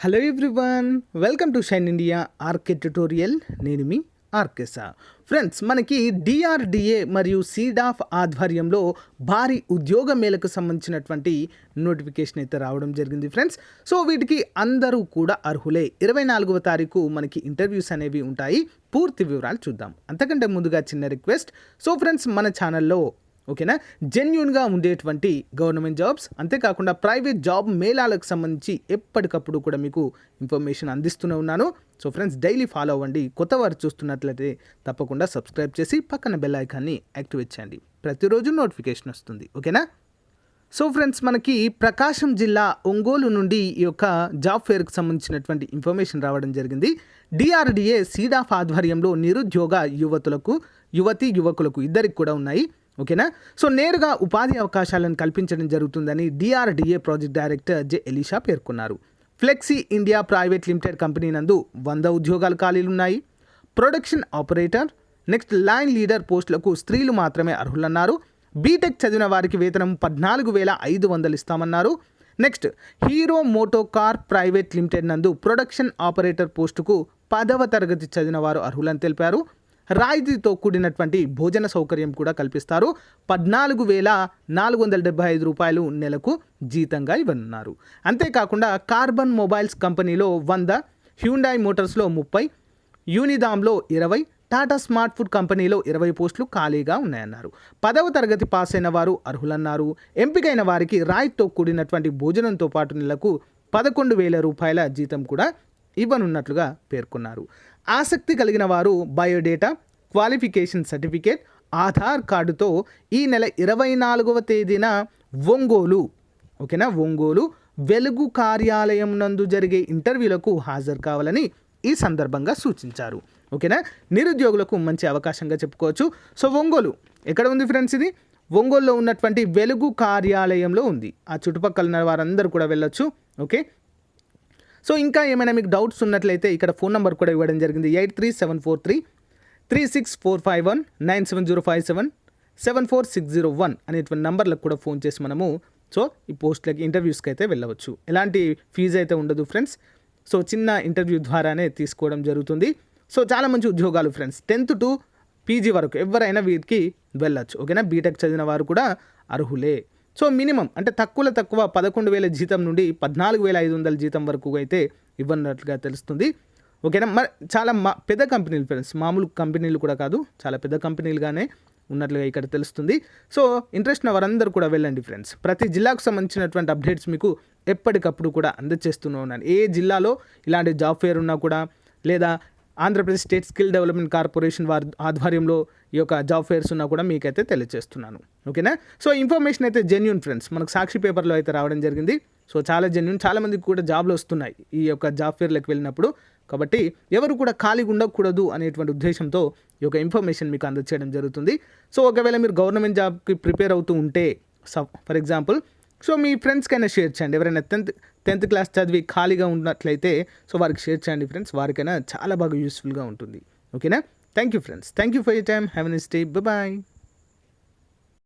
Hello everyone welcome to shine India RK tutorial నేను మీ ఆర్కేసా friends మనకి డిఆర్డిఏ మరియు సీడాఫ్ ఆధ్వర్యంలో భారీ ఉద్యోగ మేళకు సంబంధించినటువంటి నోటిఫికేషన్ అయితే రావడం జరిగింది ఫ్రెండ్స్ సో వీటికి అందరూ కూడా అర్హులే. ఇరవై నాలుగవ తారీఖు మనకి ఇంటర్వ్యూస్ అనేవి ఉంటాయి. పూర్తి వివరాలు చూద్దాం. అంతకంటే ముందుగా చిన్న రిక్వెస్ట్ సో ఫ్రెండ్స్ మన ఛానల్లో ఓకేనా? జెన్యున్గా ఉండేటువంటి గవర్నమెంట్ జాబ్స్ అంతేకాకుండా ప్రైవేట్ జాబ్ మేళాలకు సంబంధించి ఎప్పటికప్పుడు కూడా మీకు ఇన్ఫర్మేషన్ అందిస్తూనే ఉన్నాను. సో ఫ్రెండ్స్ డైలీ ఫాలో అవ్వండి. కొత్త వారు చూస్తున్నట్లయితే తప్పకుండా సబ్స్క్రైబ్ చేసి పక్కన బెల్ ఐకాన్ని యాక్టివేట్ చేయండి. ప్రతిరోజు నోటిఫికేషన్ వస్తుంది. ఓకేనా? సో ఫ్రెండ్స్ మనకి ప్రకాశం జిల్లా ఒంగోలు నుండి ఈ యొక్క జాబ్ ఫేర్కి సంబంధించినటువంటి ఇన్ఫర్మేషన్ రావడం జరిగింది. డిఆర్డిఏ సీడాఫ్ ఆధ్వర్యంలో నిరుద్యోగ యువతులకు యువతి యువకులకు ఇద్దరికి కూడా ఉన్నాయి. ఓకేనా? సో నేరుగా ఉపాధి అవకాశాలను కల్పించడం జరుగుతుందని DRDA project director J Elisha పేర్కొన్నారు. Flexi India private limited company నందు వంద ఉద్యోగాలు ఖాళీలు ఉన్నాయి production operator next line leader పోస్టులకు స్త్రీలు మాత్రమే అర్హులన్నారు. బీటెక్ చదివిన వారికి వేతనం పద్నాలుగు వేల ఐదు వందలు ఇస్తామన్నారు. Next Hero MotoCorp private limited నందు ప్రొడక్షన్ ఆపరేటర్ పోస్టుకు పదవ తరగతి చదివిన వారు అర్హులని తెలిపారు. రాయితీతో కూడినటువంటి భోజన సౌకర్యం కూడా కల్పిస్తారు. పద్నాలుగు వేల నాలుగు వందల డెబ్బై ఐదు రూపాయలు నెలకు జీతంగా ఇవ్వనున్నారు. అంతేకాకుండా కార్బన్ మొబైల్స్ కంపెనీలో వంద హ్యూండాయ్ మోటార్స్లో ముప్పై యూనిదామ్లో ఇరవై టాటా స్మార్ట్ ఫుడ్ కంపెనీలో ఇరవై పోస్టులు ఖాళీగా ఉన్నాయన్నారు. పదవ తరగతి పాస్ అయిన వారు అర్హులన్నారు. ఎంపికైన వారికి రాయితో కూడినటువంటి భోజనంతో పాటు నెలకు పదకొండు వేల రూపాయల జీతం కూడా ఇవ్వనున్నట్లుగా పేర్కొన్నారు. ఆసక్తి కలిగిన వారు బయోడేటా క్వాలిఫికేషన్ సర్టిఫికేట్ ఆధార్ కార్డుతో ఈ నెల ఇరవై నాలుగవ తేదీన ఒంగోలు ఓకేనా? ఒంగోలు వెలుగు కార్యాలయం నందు జరిగే ఇంటర్వ్యూలకు హాజరు కావాలని ఈ సందర్భంగా సూచించారు. ఓకేనా? నిరుద్యోగులకు మంచి అవకాశంగా చెప్పుకోవచ్చు. సో ఒంగోలు ఎక్కడ ఉంది ఫ్రెండ్స్ ఇది? ఒంగోలులో ఉన్నటువంటి వెలుగు కార్యాలయంలో ఉంది. ఆ చుట్టుపక్కల ఉన్న వారందరూ కూడా వెళ్ళొచ్చు. ఓకే? సో ఇంకా ఏమైనా మీకు డౌట్స్ ఉన్నట్లయితే ఇక్కడ ఫోన్ నెంబర్ కూడా ఇవ్వడం జరిగింది. Eight three seven four three three six four five one nine seven zero five seven seven four six zero one అనేటువంటి నంబర్లకు కూడా ఫోన్ చేసి మనము సో ఈ పోస్ట్లకి ఇంటర్వ్యూస్కి అయితే వెళ్ళవచ్చు. ఎలాంటి ఫీజు అయితే ఉండదు ఫ్రెండ్స్ సో చిన్న ఇంటర్వ్యూ ద్వారానే తీసుకోవడం జరుగుతుంది. సో చాలా మంచి ఉద్యోగాలు ఫ్రెండ్స్ టెన్త్ టు పీజీ వరకు ఎవరైనా వీటికి వెళ్ళచ్చు. ఓకేనా? బీటెక్ చదివిన వారు కూడా అర్హులే. సో మినిమం అంటే తక్కువలో తక్కువ పదకొండు వేల జీతం నుండి పద్నాలుగు వేల ఐదు వందల జీతం వరకు అయితే ఇవ్వనట్లుగా తెలుస్తుంది. ఓకేనా? మరి చాలా మా పెద్ద కంపెనీలు ఫ్రెండ్స్ మామూలు కంపెనీలు కూడా కాదు చాలా పెద్ద కంపెనీలుగానే ఉన్నట్లుగా ఇక్కడ తెలుస్తుంది. సో ఇంట్రెస్ట్ ఉన్న వారందరూ కూడా వెళ్ళండి ఫ్రెండ్స్. ప్రతి జిల్లాకు సంబంధించినటువంటి అప్డేట్స్ మీకు ఎప్పటికప్పుడు కూడా అందజేస్తూనే ఉన్నాను ఏ జిల్లాలో ఇలాంటి జాబ్ ఫేర్ ఉన్నా కూడా లేదా Andhra Pradesh state skill development corporation వారి ఆధ్వర్యంలో ఈ యొక్క జాబ్ ఫేర్స్ ఉన్నా కూడా మీకైతే తెలియజేస్తున్నాను ఓకేనా? సో ఇన్ఫర్మేషన్ అయితే జెన్యున్ ఫ్రెండ్స్ మనకు సాక్షి పేపర్లో అయితే రావడం జరిగింది. సో చాలా జెన్యున్ చాలామందికి కూడా జాబ్లు వస్తున్నాయి ఈ యొక్క జాబ్ ఫేర్లకు వెళ్ళినప్పుడు. కాబట్టి ఎవరు కూడా ఖాళీగా ఉండకూడదు అనేటువంటి ఉద్దేశంతో ఈ యొక్క ఇన్ఫర్మేషన్ మీకు అందచేయడం జరుగుతుంది. సో ఒకవేళ మీరు గవర్నమెంట్ జాబ్కి ప్రిపేర్ అవుతూ ఉంటే ఫర్ ఎగ్జాంపుల్ సో మీ ఫ్రెండ్స్కైనా షేర్ చేయండి. ఎవరైనా టెన్త్ టెన్త్ క్లాస్ చదివి ఖాళీగా ఉన్నట్లయితే సో వారికి షేర్ చేయండి ఫ్రెండ్స్ వారికైనా చాలా బాగా యూస్ఫుల్గా ఉంటుంది. ఓకేనా? Thank you friends thank you for you time have and stay bye